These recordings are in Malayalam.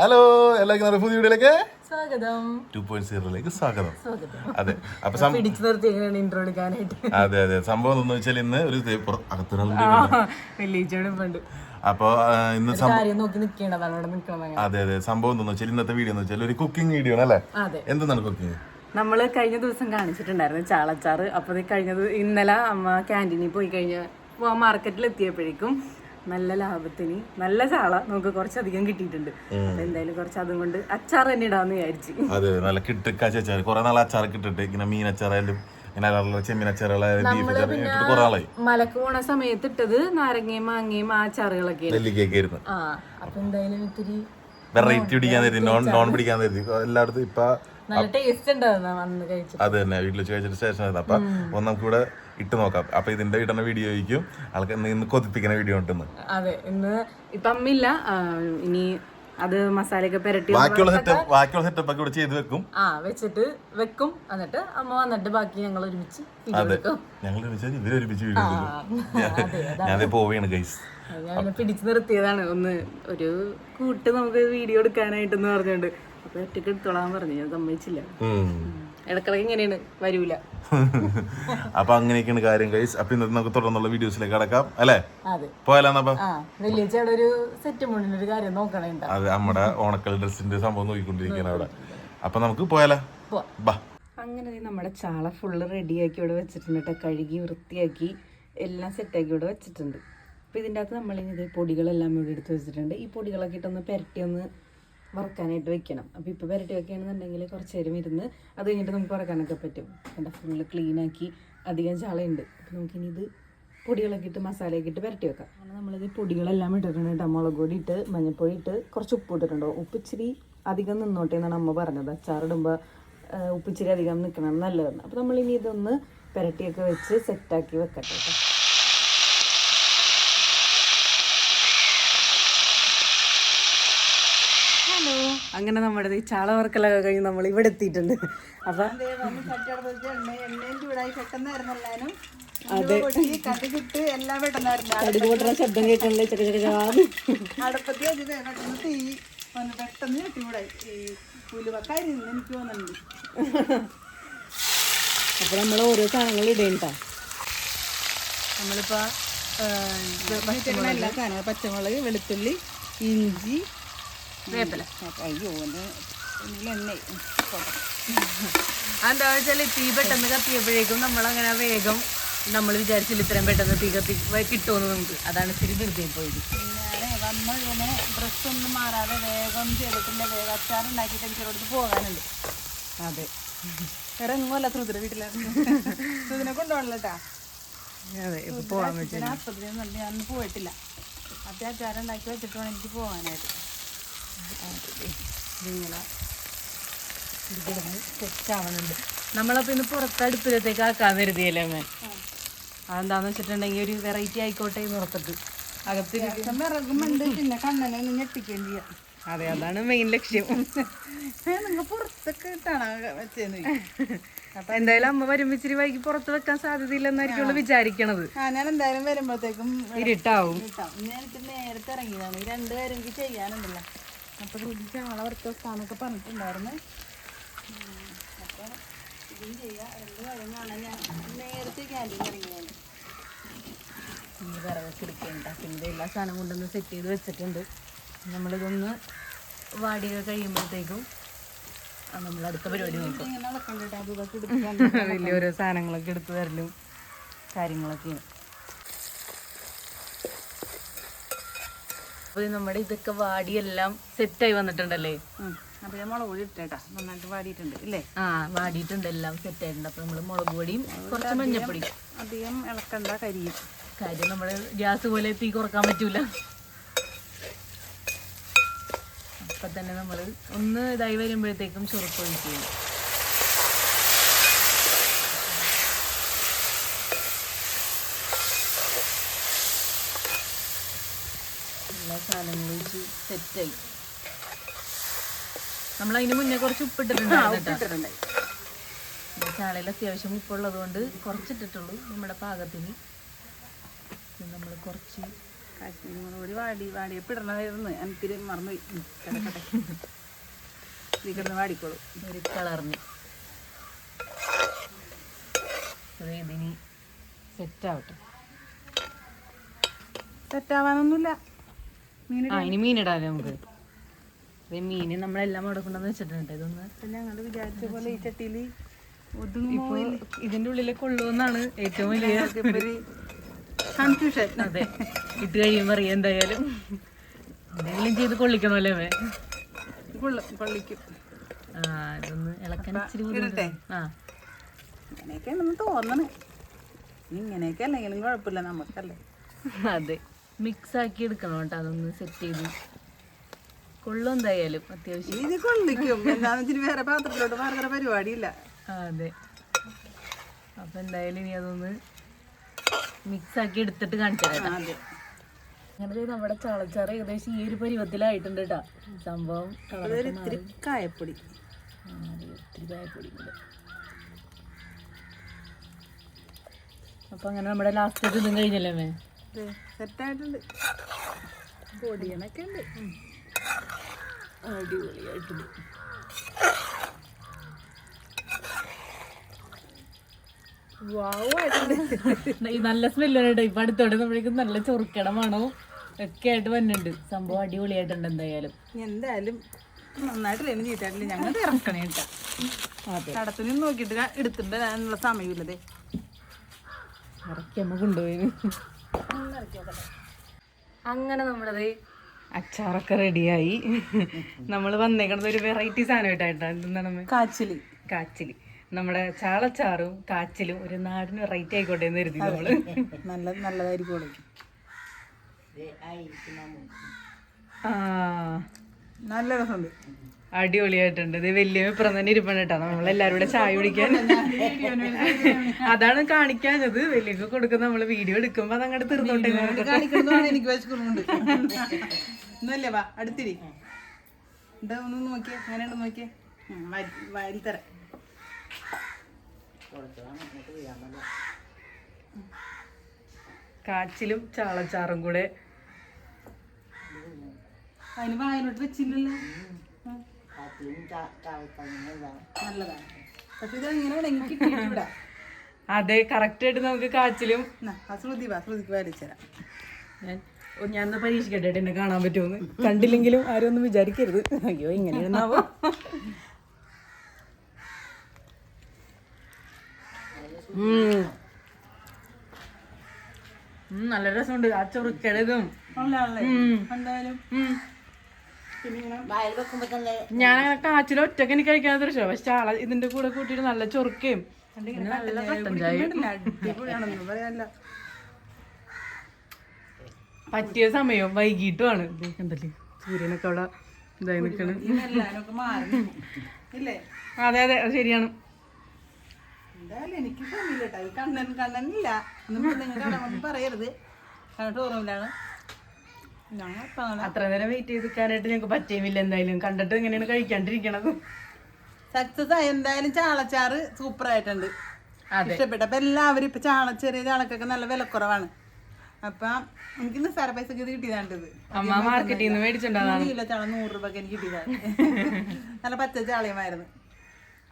ഹലോ എല്ലാവർക്കും നമ്മുടെ പുതിയ വീഡിയോയിലേക്ക് സ്വാഗതം. ടു പോയിന്റ് സീറോയിലേക്ക് സ്വാഗതം. അതെ അപ്പൊ പിടിച്ചു നിർത്തി എങ്ങനെയാണ് ഇൻട്രോ എടുക്കാനായിട്ട്. അതെ അതെ. സംഭവം എന്ന് വെച്ചാൽ ഇന്ന് ഒരു അകത്തൊരാളുണ്ട്. വെള്ളിച്ചോടും പണ്ട്. അപ്പൊ ഇന്ന് അതെ അതെ. സംഭവം എന്താണെന്ന് വെച്ചാൽ ഇന്നത്തെ വീഡിയോ എന്ന് വെച്ചാൽ ഒരു കുക്കിംഗ് വീഡിയോ ആണ് അല്ലേ? എന്താണ് കുക്കിംഗ് നമ്മൾ കഴിഞ്ഞ ദിവസം കാണിച്ചിട്ടുണ്ടായിരുന്നു ചാളച്ചാറ്. അപ്പോൾ കഴിഞ്ഞത് കഴിഞ്ഞ ഇന്നലെ അമ്മ ക്യാന്റീനിൽ പോയി കഴിഞ്ഞ മാർക്കറ്റിൽ എത്തിയപ്പോഴേക്കും നല്ല ലാഭത്തിന് നല്ല ചാള നമുക്ക് കുറച്ചധികം കിട്ടിയിട്ടുണ്ട്. എന്തായാലും കുറച്ച് അതും കൊണ്ട് അച്ചാർ തന്നെ ഇടാന്ന് വിചാരിച്ചു. അതെ നല്ല കിട്ടിക്കാച്ച അച്ചാർ. കുറെ നാൾ അച്ചാർ കിട്ടിട്ട് ഇങ്ങനെ മീൻ അച്ചാറായാലും മലക്ക് പോണ സമയത്ത് ഇട്ടത് നാരങ്ങയും മാങ്ങയും ആ അച്ചാറുകളൊക്കെ ആ അപ്പൊ എന്തായാലും ഇത്തിരി വെറൈറ്റി പിടിക്കാൻ തരുതി നോൺ നോൺ പിടിക്കാൻ തരുതി എല്ലായിടത്തും ഇപ്പൊ നല്ല ടേസ്റ്റ് ഉണ്ടായിരുന്നു അന്ന് കഴിച്ചു അത് തന്നെ. വീട്ടിൽ ചോദിച്ചിട്ട് കഴിച്ചിട്ട് സ്റ്റേഷൻ അപ്പൊ ഒന്നും നമുക്ക് ഇവിടെ ഇട്ട് നോക്കാം. അപ്പൊ ഇതിന്റെ ഇടുന്ന വീഡിയോ ആയിരിക്കും. ആൾക്ക് ഇന്ന് കൊതിപ്പിക്കുന്ന വീഡിയോ ഉണ്ടെന്ന്. അതെ ഇന്ന് ഇപ്പൊ ഇല്ല ഇനി അത് മസാലയൊക്കെ പെരട്ടി ബാക്കിയുള്ള സെറ്റപ്പ് ബാക്കിയുള്ള സെറ്റപ്പ് ഒക്കെ ഇവിടെ ചെയ്ത് വെക്കും. ആ വെച്ചിട്ട് വെക്കും. എന്നിട്ട് അമ്മ വന്നിട്ട് ബാക്കി ഞങ്ങൾ ഒരുമിച്ച് അതെ. ഞങ്ങൾ ഒരുമിച്ച് ഇവർ ഒരുമിച്ച് ഞാൻ പോവുകയാണ് ഗൈസ് ഞാൻ പിടിച്ചു നിർത്തിയതാണ്. ഒന്ന് ഒരു കൂട്ട് നമുക്ക് വീഡിയോ എടുക്കാനായിട്ടെന്ന് പറഞ്ഞുകൊണ്ട് അപ്പൊ ഒറ്റയ്ക്ക് എടുത്തോളാൻ പറഞ്ഞു. ഞാൻ സമ്മതിച്ചില്ല. ഇടക്കിടക്ക് ഇങ്ങനെയാണ് വരൂല. അപ്പൊ അങ്ങനെയൊക്കെയാണ് കാര്യം ഗൈസ് അപ്പൊ ഇന്നത്തെ നമുക്ക് തുടർന്നുള്ള വീഡിയോസിലേക്ക് കടക്കാം അല്ലേ? ആ വലിയച്ചയുടെ ഒരു സെറ്റ് കാര്യം അത് നമ്മുടെ ഓണക്കൽ ഡ്രസ്സിന്റെ സംഭവം നോക്കിക്കൊണ്ടിരിക്കുകയാണ് അവിടെ. അപ്പൊ നമുക്ക് പോയാലോ? പോവാം. ബാ. അങ്ങനെ ദേ നമ്മുടെ ചാള ഫുള്ള് റെഡിയാക്കി ഇവിടെ വെച്ചിട്ടുണ്ട് കേട്ടോ. കഴുകി വൃത്തിയാക്കി എല്ലാം സെറ്റാക്കി ഇവിടെ വെച്ചിട്ടുണ്ട്. അപ്പോൾ ഇതിന്റെ അകത്ത് നമ്മളിനി ഇത് പൊടികളെല്ലാം ഇവിടെ എടുത്ത് വെച്ചിട്ടുണ്ട്. ഈ പൊടികളൊക്കെ ഇട്ടൊന്ന് പുരട്ടി ഒന്ന് വറുക്കാനായിട്ട് വെക്കണം. അപ്പോൾ ഇപ്പോൾ പുരട്ടി വെക്കുകയാണെന്നുണ്ടെങ്കിൽ കുറച്ച് നേരം ഇരുന്ന് അത് കഴിഞ്ഞിട്ട് നമുക്ക് വറക്കാനൊക്കെ പറ്റും. എന്റെ ഫുള്ള് ക്ലീനാക്കി അധികം ചളയുണ്ട്. അപ്പോൾ നമുക്കിനി ഇത് പൊടികളൊക്കെ ഇട്ട് മസാലയൊക്കെ ഇട്ട് പുരട്ടി വെക്കാം. അങ്ങനെ നമ്മളിത് പൊടികളെല്ലാം ഇട്ടിട്ടുണ്ട് കേട്ടോ. മുളക് പൊടി ഇട്ട് മഞ്ഞൾപ്പൊടി ഇട്ട് കുറച്ച് ഉപ്പ് ഇട്ടിട്ടുണ്ടോ? ഉപ്പ് ഇച്ചിരി അധികം നിന്നോട്ടെ എന്നാണ് അമ്മ പറഞ്ഞത്. അച്ചാറിടുമ്പോൾ ഉപ്പ് ഇച്ചിരി അധികം നിൽക്കണം നല്ലതെന്ന്. അപ്പോൾ നമ്മളിനി ഇതൊന്ന് പെരട്ടിയൊക്കെ വെച്ച് സെറ്റാക്കി വെക്കട്ടെ കേട്ടോ ഹലോ അങ്ങനെ നമ്മുടെ ഈ ചാള വറക്കലൊക്കെ കഴിഞ്ഞ് നമ്മൾ ഇവിടെ എത്തിയിട്ടുണ്ട്. അപ്പൊ അതെ. കടുക് പൊട്ടുന്ന ശബ്ദം കേൾക്കണില്ലേ ചക്ക ചക്ക ചാന്ന് പെട്ടെന്ന് ഈ പുലുവക്കാരി എനിക്ക് തോന്നുന്നുണ്ട്. അപ്പൊ നമ്മൾ ഓരോ സാധനങ്ങൾ ഇടേണ്ട? നമ്മളിപ്പോ ആ, ഇത് പച്ചമുളക്. എല്ലാ സാധനങ്ങളും പച്ചമുളക് വെളുത്തുള്ളി ഇഞ്ചി വേപ്പില. അയ്യോ അതെന്താ വെച്ചാൽ തീ പെട്ടെന്ന് കത്തിയപ്പോഴേക്കും നമ്മളങ്ങനെ വേഗം നമ്മൾ വിചാരിച്ചില്ല ഇത്രയും പെട്ടെന്ന് തീ കത്തി കിട്ടുമെന്ന് നമുക്ക്. അതാണ് ഇത്തിരി ധൃതിയിൽ പോയത്. ഇങ്ങനെ ഡ്രസ്സൊന്നും മാറാതെ വേഗം ചെയ്തിട്ടില്ല. വേഗം അച്ചാറുണ്ടാക്കിയിട്ട് എനിക്ക് പോകാനുണ്ട്. അതെ. വേറെ എങ്ങുമല്ല ശ്രുതിയുടെ വീട്ടിലായിരുന്നു. ശ്രുതിനെ കൊണ്ടുപോകണല്ലോ കേട്ടാ അതെ ഇപ്പൊ പോവാൻ പറ്റും ഞാൻ ആസ്പത്രിയിൽ നിന്നുണ്ട് ഞാൻ അന്ന് പോയിട്ടില്ല. അച്ചാരം ഉണ്ടാക്കി വെച്ചിട്ട് വേണം എനിക്ക് പോകാനായിട്ട്. ആവുന്നുണ്ട് നമ്മളപ്പോ ഇന്ന് പുറത്തടുപ്പിലത്തേക്ക് ആക്കാൻ കരുതിയല്ലേ അമ്മ? അതെന്താന്ന് വെച്ചിട്ടുണ്ടെങ്കിൽ ഒരു വെറൈറ്റി ആയിക്കോട്ടെ എന്ന് ഉറപ്പിട്ട് അകത്ത് വിറകുമുണ്ട്. പിന്നെ കണ്ണനെ ഒന്ന് ഞെട്ടിക്കുകയും ചെയ്യാം. അതെ അതാണ് മെയിൻ ലക്ഷ്യം. നിങ്ങൾ പുറത്തൊക്കെ ഇട്ടാണ് വെച്ചേന്ന് അപ്പൊ എന്തായാലും അമ്മ വരുമ്പോ ഇച്ചിരി വൈകി പുറത്ത് വെക്കാൻ സാധ്യതയില്ലെന്നായിരിക്കും വിചാരിക്കണത്. ഞാൻ എന്തായാലും വരുമ്പോഴത്തേക്കും ഇരുട്ടാവും. ഞാൻ നേരത്തെ ഇറങ്ങിയതാണ്. ഈ രണ്ടുപേരും എനിക്ക് ചെയ്യാനുണ്ടല്ലോ. അപ്പൊ രുചി ചാള വറുത്ത വെക്കാന്നൊക്കെ പറഞ്ഞിട്ടുണ്ടായിരുന്നു. അപ്പോൾ ഇതും ചെയ്യുക രണ്ട് കാര്യങ്ങളാണ് ഞാൻ നേരത്തെ ക്യാന്റീൻ ഇറങ്ങിയാണ് ഈ വിറകൊക്കെ എടുക്കേണ്ട. പിന്നെ എല്ലാ സാധനം കൊണ്ടൊന്ന് സെറ്റ് ചെയ്ത് വെച്ചിട്ടുണ്ട്. നമ്മളിതൊന്ന് വാടിയൊക്കെ കഴിയുമ്പോഴത്തേക്കും നമ്മൾ അടുത്ത പരിപാടി നോക്കും. വലിയ ഓരോ സാധനങ്ങളൊക്കെ എടുത്തു തരലും കാര്യങ്ങളൊക്കെയാണ്. അപ്പോൾ നമ്മുടെ ഇതൊക്കെ വാടിയെല്ലാം സെറ്റായി വന്നിട്ടുണ്ടല്ലേ? അപ്പൊ ഞാൻ മുളക് പൊടി ഇട്ടേട്ടാ. നന്നായിട്ട് വാടിയിട്ടുണ്ട് ഇല്ലേ? ആ വാടിയിട്ടുണ്ട് എല്ലാം സെറ്റായിട്ടുണ്ട് അപ്പോൾ നമ്മൾ മുളക് പൊടിയും കുറച്ച് മഞ്ഞപ്പൊടിയും. അധികം ഇളക്കണ്ട കരിയും. കാര്യം നമ്മൾ ഗ്യാസ് പോലെ തീ കുറയ്ക്കാൻ പറ്റൂല. അപ്പൊ തന്നെ നമ്മൾ ഒന്ന് ഇതായി വരുമ്പോഴത്തേക്കും ചുറുക്ക് എല്ലാ സെറ്റായി നമ്മൾ അതിന് മുന്നേ കുറച്ച് ഉപ്പിട്ടിട്ടുണ്ടായിരുന്നു ചാളയിൽ അത്യാവശ്യം ഉപ്പുള്ളത് കൊണ്ട് കുറച്ചിട്ടിട്ടുള്ളൂ നമ്മുടെ പാകത്തിന്. നമ്മൾ കുറച്ച് കാശ്മീരി മുളക് പൊടി വാടി വാടിയപ്പോൾ ഇടണമായിരുന്നു എനിക്കിത് മറന്നുപോയി. ഉം, കിടക്കട്ടെ. ഇതിൽ വാടിക്കോളൂ. ഒരു കളറിന്. ഇതിനി സെറ്റ് സെറ്റാവാനൊന്നുമില്ല ആ ഇനി മീനിടാല്ലേ നമുക്ക്. അതെ മീൻ നമ്മളെല്ലാം അവിടെ കൊണ്ടുവന്ന് വെച്ചിട്ടുണ്ട്. ഇതൊന്ന് ഞങ്ങൾ വിചാരിച്ച പോലെ ഈ ചട്ടിയിൽ ഇപ്പൊ ഇതിന്റെ ഉള്ളിലെ കൊള്ളുമെന്നാണ് ഏറ്റവും വലിയ കൺഫ്യൂഷൻ അതെ. ഇട്ട് കഴിയുമ്പോ അറിയാം എന്തായാലും. എന്തെങ്കിലും ചെയ്ത് കൊള്ളിക്കണമല്ലേ അവൻ കൊള്ളും കൊള്ളിക്കും. ആ ഇതൊന്ന് ഇളക്കാൻ ഇച്ചിരി ഇടട്ടെ? ആ. ഇങ്ങനെയൊക്കെയാണെന്ന് തോന്നണ്. ഇങ്ങനെയൊക്കെ അല്ലെങ്കിലും കുഴപ്പമില്ല നമുക്കല്ലേ അതെ. മിക്സ് ആക്കി എടുക്കണം കേട്ടോ അതൊന്ന് സെറ്റ് ചെയ്ത്. കൊള്ളും എന്തായാലും അത്യാവശ്യം. ഇത് കൊള്ളിക്കും. എന്താന്ന് വെച്ചിട്ട് വേറെ പാത്രത്തിലോട്ട് മാറുന്ന പരിപാടിയില്ല. അതെ. അപ്പൊ എന്തായാലും ഇനി അതൊന്ന് മിക്സ് ആക്കി എടുത്തിട്ട് കാണിച്ചു തരാം അങ്ങനെ നമ്മുടെ ചളച്ചാറ് ഏകദേശം ഈ ഒരു പരുവത്തിലായിട്ടുണ്ട് കേട്ടോ. സംഭവം ഇത്തിരി കായപ്പൊടി. ഇത്തിരി കായപ്പൊടി അപ്പൊ അങ്ങനെ നമ്മുടെ ലാസ്റ്റ് ഇതും കഴിഞ്ഞല്ലേ മേ സെറ്റായിട്ടുണ്ട്. പൊടിയണൊക്കെ ഉണ്ട് അടിപൊളിയായിട്ടുണ്ട്. നല്ല സ്മെല്ല് കേട്ടോ. ഇപ്പൊ അടുത്തോടെ നമ്മളേക്ക് നല്ല ചൊറുക്കടമാണോ ഒക്കെ ആയിട്ട് വന്നിട്ടുണ്ട്. സംഭവം അടിപൊളിയായിട്ടുണ്ട് എന്തായാലും. എന്തായാലും നന്നായിട്ട് ഇനി ചീത്തായിട്ടില്ല ഞങ്ങൾ ഇറക്കണേ കേട്ടോ. അതെ. കടത്തിന് നോക്കിയിട്ട് ഞാൻ എടുത്തിട്ടുണ്ട് അതിനുള്ള സമയമില്ലതേ. ഇറക്കി നമുക്ക് കൊണ്ടുപോയി. അങ്ങനെ നമ്മളത് അച്ചാറൊക്കെ റെഡിയായി. നമ്മൾ വന്നേക്കണത് ഒരു വെറൈറ്റി സാധനമായിട്ടായിട്ടാണ് എന്താണ് കാച്ചിലി കാച്ചിലി. കാച്ചിൽ. നമ്മുടെ ചാളച്ചാറും കാച്ചിലും ഒരു നാടിന് വെറൈറ്റി ആയിക്കോട്ടെ എന്ന് കരുതി നമ്മൾ. നല്ല നല്ലതായിരിക്കും ആ. നല്ല രസമുണ്ട്. അടിപൊളിയായിട്ടുണ്ട്. ഇത് വലിയ വിപ്രം തന്നെ ഇരിപ്പണ് കേട്ടോ. നമ്മളെല്ലാരും കൂടെ ചായ കുടിക്കാൻ. അതാണ് കാണിക്കാഞ്ഞത്. വലിയൊക്കെ കൊടുക്കുന്ന നമ്മൾ വീഡിയോ എടുക്കുമ്പോ അതങ്ങോട്ട് തീർന്നോട്ടെ. എനിക്ക് വിശക്കുന്നുണ്ട്. ഒന്നല്ലേ വാ അടുത്തിരി. എന്താ ഒന്ന് നോക്കിയേ. അങ്ങനെയുണ്ട് നോക്കിയേ. വാരി- തരാം. കാച്ചിലും ചാളച്ചാറും കൂടെ. അതിന് വായനോട്ട് വെച്ചില്ലല്ലോ. നല്ലതാണ്. പക്ഷെ ഇത് അതെ കറക്റ്റ് ആയിട്ട് നമുക്ക് കാച്ചിലും. ആ ശ്രുതി വാ ശ്രുതിക്ക് ഞാൻ ഞാൻ പരീക്ഷിക്കട്ടെ എന്നെ കാണാൻ പറ്റുമെന്ന്? കണ്ടില്ലെങ്കിലും ആരും ഒന്നും വിചാരിക്കരുത്. അയ്യോ ഇങ്ങനെ നല്ല രസമുണ്ട്. ആ? ഉം. എന്തായാലും. ഞാൻ കാച്ചിൽ ഒറ്റയ്ക്ക് എനിക്ക് കഴിക്കാൻ ദൃശ്യം പക്ഷെ ആളെ ഇതിന്റെ കൂടെ കൂട്ടിയിട്ട് നല്ല ചൊറുക്കയും പിന്നെ നല്ല കട്ടൻ ചായ ഇടില്ല, പറ്റിയ സമയം വൈകിട്ടുമാണ്. ദേ കണ്ടല്ലേ? സൂര്യനൊക്കെ അവിടെ ഇതായി നിൽക്കണ് അതെ അതെ അത് ശരിയാണ്. എന്തായാലും എനിക്ക് തോന്നിയില്ല കേട്ടോ. കണ്ണൻ കണ്ണനില്ല. പറയരുത്. ഇപ്പം അങ്ങനെ അത്ര നേരം വെയിറ്റ് ചെയ്ത് നിൽക്കാനായിട്ട് ഞങ്ങൾക്ക് പറ്റിയുമില്ല എന്തായാലും. കണ്ടിട്ട് എങ്ങനെയാണ് കഴിക്കാണ്ടിരിക്കണത്. സക്സസ് ആയി. എന്തായാലും ചാളച്ചാറ് സൂപ്പർ ആയിട്ടുണ്ട്. ഇഷ്ടപ്പെട്ടു. അപ്പൊ എല്ലാവരും ഇപ്പൊ ചാള ചെറിയ ചാളക്കൊക്കെ നല്ല വിലക്കുറവാണ്. അപ്പൊ എനിക്ക് നിസ്സാര പൈസക്ക് ഇത് കിട്ടിയതാണ്ടത് അമ്മ മാർക്കറ്റിൽ നിന്ന് മേടിച്ചിട്ടുണ്ടാകും കിലോ ചാള നൂറ് രൂപക്ക് എനിക്ക് കിട്ടിയതാണ്. നല്ല പച്ച ചാളയുമായിരുന്നു.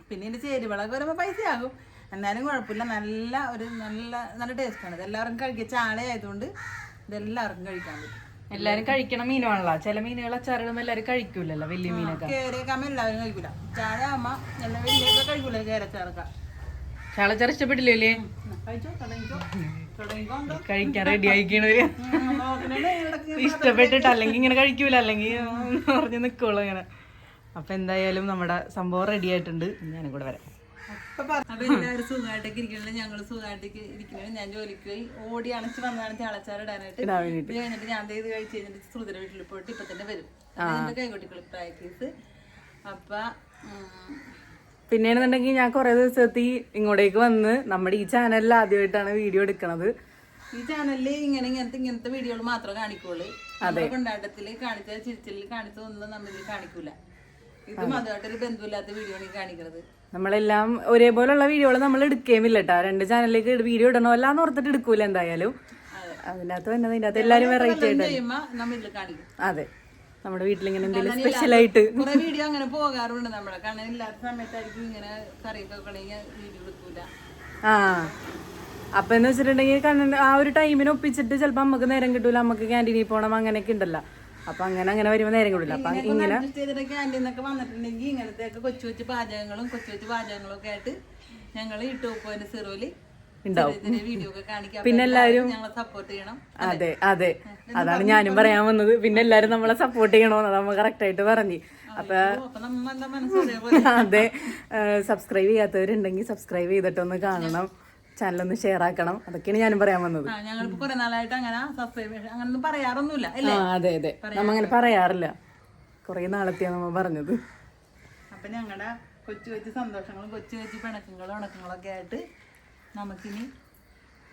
പിന്നെ ഇതിന്റെ ചേരുവളൊക്കെ വരുമ്പോ പൈസ ആകും എന്നാലും കുഴപ്പമില്ല. നല്ല ഒരു നല്ല നല്ല ടേസ്റ്റാണ് ഇത് എല്ലാവർക്കും കഴിക്കുക ചാളയായതുകൊണ്ട് ഇതെല്ലാവർക്കും കഴിക്കാൻ പറ്റും. എല്ലാരും കഴിക്കണ മീനുവാണല്ലോ ചില മീനുകൾ അച്ചാറുകളും എല്ലാരും കഴിക്കൂലല്ലോ വലിയ മീനൊക്കെ കേരക്കാമ എല്ലാവരും കഴിക്കൂല ചാള അമ്മ എല്ലാ വലിയൊക്കെ കഴിക്കൂല കേരച്ചാറൊക്കെ ചാളച്ചാറ് ഇഷ്ടപ്പെട്ടില്ലേ കഴിക്കാൻ റെഡി ആയിക്കണവര് ഇഷ്ടപ്പെട്ടിട്ട് അല്ലെങ്കിൽ ഇങ്ങനെ കഴിക്കൂല അല്ലെങ്കിൽ പറഞ്ഞു നിക്കുള്ളൂ ഇങ്ങനെ അപ്പൊ എന്തായാലും നമ്മുടെ സംഭവം റെഡി ആയിട്ടുണ്ട് ഞാനും കൂടെ വരാം അപ്പൊ എല്ലാവരും സുഖമായിട്ടൊക്കെ ഇരിക്കണല്ലോ? ഞങ്ങൾ സുഖമായിട്ടൊക്കെ ഇരിക്കണേ ഞാൻ ജോലിക്ക് പോയി. ഓടി അണച്ച് വന്നാണ് ചാളച്ചാറ് ഇടാനായിട്ട് ഇത് കഴിഞ്ഞിട്ട് ഞാൻ ഇത് കഴിച്ച് കഴിഞ്ഞിട്ട് ശ്രുതിയുടെ വീട്ടിൽ പോയിട്ട് ഇപ്പൊ തന്നെ വരും. എന്റെ കൈകൊട്ടിക്കളി പ്രാക്ടീസ്. അപ്പൊ പിന്നെയാണെന്നുണ്ടെങ്കിൽ ഞാൻ കുറെ ദിവസത്തി ഇങ്ങോട്ടേക്ക് വന്ന് നമ്മുടെ ഈ ചാനലിൽ ആദ്യമായിട്ടാണ് വീഡിയോ എടുക്കണത്. ഈ ചാനലിൽ ഇങ്ങനെ ഇങ്ങനത്തെ ഇങ്ങനത്തെ വീഡിയോകൾ മാത്രമേ കാണിക്കുള്ളൂ. അതെ. കൊണ്ടാട്ടത്തിൽ കാണിച്ച ചിരിച്ചിൽ കാണിച്ച ഒന്നും നമ്മളിൽ കാണിക്കൂല. ഇതും അതുമായിട്ടൊരു ബന്ധമില്ലാത്ത വീഡിയോ ആണ് കാണിക്കുന്നത് നമ്മളെല്ലാം ഒരേപോലുള്ള വീഡിയോകൾ നമ്മൾ എടുക്കുകയുമില്ല കേട്ടോ രണ്ട് ചാനലിലേക്ക് വീഡിയോ ഇടണമല്ല എന്ന് ഓർത്തിട്ട് എടുക്കൂല എന്തായാലും. അതിനകത്ത് തന്നെ അതിന്റെ അകത്ത് എല്ലാവരും വെറൈറ്റി ആയിട്ട് അതെ. നമ്മുടെ വീട്ടിലിങ്ങനെ എന്തെങ്കിലും സ്പെഷ്യൽ ആയിട്ട് വീഡിയോ അങ്ങനെ പോകാറുണ്ട് നമ്മളെ. കാരണം ഇല്ലാത്ത സമയത്തായിരിക്കും ഇങ്ങനെ കറിയൊക്കെ വെക്കണമെങ്കിൽ വീഡിയോ എടുക്കൂല. ആ. അപ്പൊ എന്ന് വെച്ചിട്ടുണ്ടെങ്കിൽ കണ്ണൻ ആ ഒരു ടൈമിന് ഒപ്പിച്ചിട്ട് ചിലപ്പോൾ നമുക്ക് നേരം കിട്ടൂല. നമുക്ക് ക്യാന്റീനിൽ പോകണം അങ്ങനെയൊക്കെ ഉണ്ടല്ലോ. അപ്പൊ അങ്ങനെ അങ്ങനെ വരുമ്പോൾ നേരം കൂടില്ല. അപ്പൊ ഇങ്ങനെ ക്യാന്റീന്നൊക്കെ വന്നിട്ടുണ്ടെങ്കിൽ ഇങ്ങനത്തെ കൊച്ചു കൊച്ചു പാചകങ്ങളും കൊച്ചു കൊച്ചു പാചകങ്ങളും ഒക്കെ ആയിട്ട് ഞങ്ങൾ ഈ പോയിന്റ് സീറോയിൽ ഉണ്ടാവും. പിന്നെ എല്ലാരും അതെ. അതെ അതാണ് ഞാനും പറയാൻ വന്നത്. പിന്നെ എല്ലാരും നമ്മളെ സപ്പോർട്ട് ചെയ്യണോന്ന് നമ്മൾ കറക്റ്റ് ആയിട്ട് പറഞ്ഞു. അപ്പൊ അതെ. സബ്സ്ക്രൈബ് ചെയ്യാത്തവരുണ്ടെങ്കിൽ സബ്സ്ക്രൈബ് ചെയ്തിട്ടൊന്ന് കാണണം. ചാനലൊന്ന് ഷെയർ ആക്കണം. അതൊക്കെയാണ് ഞാനും പറയാൻ വന്നത്. ആ ഞങ്ങളിപ്പോ കുറെ നാളായിട്ട് അങ്ങനെ സബ്സ്ക്രൈബ് ഒന്നും പറയാറൊന്നുമില്ല ആ അതെ അതെ. നമ്മ അങ്ങനെ പറയാറില്ല. കൊറേ നാളത്തെയാണ് നമ്മ പറഞ്ഞത്. അപ്പൊ ഞങ്ങളുടെ കൊച്ചു കൊച്ചു സന്തോഷങ്ങളും കൊച്ചു കൊച്ചു പിണക്കങ്ങളും ഉണക്കങ്ങളും ഒക്കെ ആയിട്ട് നമുക്കിനി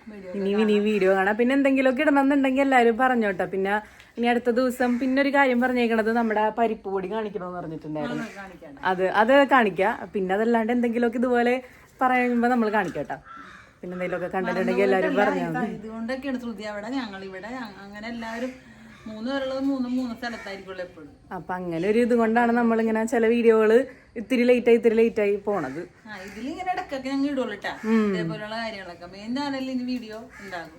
വീഡിയോ ഇനി ഇനി വീഡിയോ കാണാം. പിന്നെ എന്തെങ്കിലും ഒക്കെ ഇടണമെന്നുണ്ടെങ്കിൽ എല്ലാവരും പറഞ്ഞോട്ടെ. പിന്നെ ഇനി അടുത്ത ദിവസം പിന്നെ ഒരു കാര്യം പറഞ്ഞേക്കണത് നമ്മുടെ പരിപ്പ് പൊടി കാണിക്കണമെന്ന് പറഞ്ഞിട്ടുണ്ടായിരുന്നു. അത് അത് കാണിക്കാം. പിന്നെ അതല്ലാണ്ട് എന്തെങ്കിലുമൊക്കെ ഇതുപോലെ പറയുമ്പോൾ നമ്മൾ കാണിക്കട്ടോ പിന്നെ എന്തെങ്കിലുമൊക്കെ കണ്ടിട്ടുണ്ടെങ്കിൽ എല്ലാവരും പറഞ്ഞു ഇതാ ഇതുകൊണ്ടൊക്കെയാണ് ശ്രുതി അവിടെ ഞങ്ങൾ ഇവിടെ അങ്ങനെ എല്ലാവരും മൂന്ന് പേരുള്ളത് മൂന്ന് മൂന്ന് സ്ഥലത്തായിരിക്കുമല്ലോ എപ്പോഴും. അപ്പൊ അങ്ങനെ ഒരു ഇത് കൊണ്ടാണ് നമ്മളിങ്ങനെ ചില വീഡിയോകൾ ഇത്തിരി ലേറ്റായി ഇത്തിരി ആയി പോണത്. ആ ഇതിലിങ്ങനെ ഇടക്കൊക്കെ ഞങ്ങൾ ഇടുള്ളൂ കേട്ടാ ഇതേപോലെയുള്ള കാര്യങ്ങളൊക്കെ. മെയിൻ ചാനലിൽ ഇനി വീഡിയോ ഉണ്ടാകും.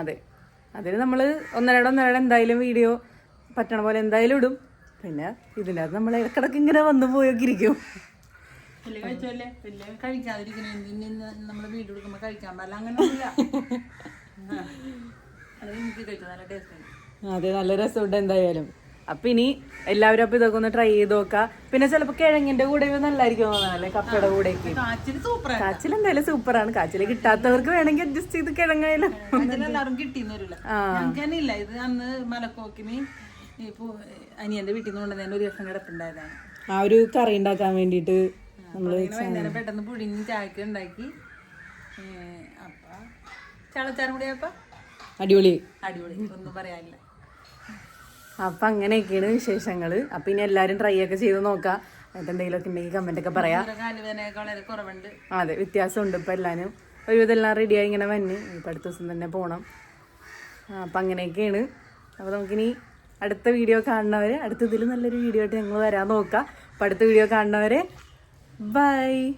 അതെ. അതിന് നമ്മൾ ഒന്നരയുടെ ഒന്നരയുടെ എന്തായാലും വീഡിയോ പറ്റണ പോലെ എന്തായാലും ഇടും. പിന്നെ ഇതിനകത്ത് നമ്മൾ ഇടക്കിടക്ക് ഇങ്ങനെ വന്നു പോയൊക്കെ ഇരിക്കും. വലിയ കഴിച്ചല്ലേ വലിയ കഴിക്കാതിരിക്കണ. നമ്മൾ വീട് എടുക്കുമ്പോൾ കഴിക്കാൻ പാടില്ല. അങ്ങനെയൊന്നുമില്ല ആ. അത് എനിക്ക് കഴിച്ചു നല്ല ടേസ്റ്റ് ഉണ്ട് അതെ നല്ല രസമുണ്ട് എന്തായാലും. അപ്പൊ ഇനി എല്ലാവരും അപ്പൊ ഇതൊക്കെ ഒന്ന് ട്രൈ ചെയ്ത് നോക്ക. പിന്നെ ചിലപ്പോ കിഴങ്ങിന്റെ കൂടെ നല്ലായിരിക്കും തോന്നാല്ലേ കപ്പയുടെ കൂടെ കാച്ചിൽ എന്തായാലും സൂപ്പറാണ് കാച്ചിൽ കിട്ടാത്തവർക്ക് വേണമെങ്കിൽ അഡ്ജസ്റ്റ് ചെയ്ത് കിഴങ്ങായാലും കിട്ടിയെന്ന് വരില്ല. ഞങ്ങൾക്ക് ഇത് അന്ന് മലക്കോക്കിന് ഇപ്പൊ അനിയന്റെ വീട്ടിൽ നിന്ന് കൊണ്ടുവന്നതിന് ഒരു ദിവസം കിടപ്പുണ്ടായതാണ്. ആ ഒരു കറി ഉണ്ടാക്കാൻ വേണ്ടിയിട്ട് നമ്മൾ വൈകുന്നേരം പെട്ടെന്ന് പുഴിഞ്ഞ് ചായക്ക് ഉണ്ടാക്കി. അപ്പ ചളച്ചാറും കൂടി അപ്പ അടിപൊളി. അടിപൊളി. ഒന്നും പറയാനില്ല. അപ്പം അങ്ങനെയൊക്കെയാണ് വിശേഷങ്ങൾ അപ്പം ഇനി എല്ലാരും ട്രൈ ഒക്കെ ചെയ്ത് നോക്കാം. എന്നിട്ട് എന്തെങ്കിലുമൊക്കെ ഉണ്ടെങ്കിൽ കമന്റ് ഒക്കെ പറയാം. അതെ വ്യത്യാസമുണ്ട് ഇപ്പം എല്ലാവരും ഒരുവിധം റെഡിയായി ഇങ്ങനെ വന്ന്. ഇപ്പം അടുത്ത ദിവസം തന്നെ പോകണം അപ്പം അങ്ങനെയൊക്കെയാണ്. അപ്പോൾ നമുക്കിനി അടുത്ത വീഡിയോ കാണുന്നവരെ അടുത്ത ഇതിൽ നല്ലൊരു വീഡിയോ ആയിട്ട് ഞങ്ങൾ വരാൻ നോക്കാം. അപ്പൊ അടുത്ത വീഡിയോ കാണുന്നവരെ ബൈ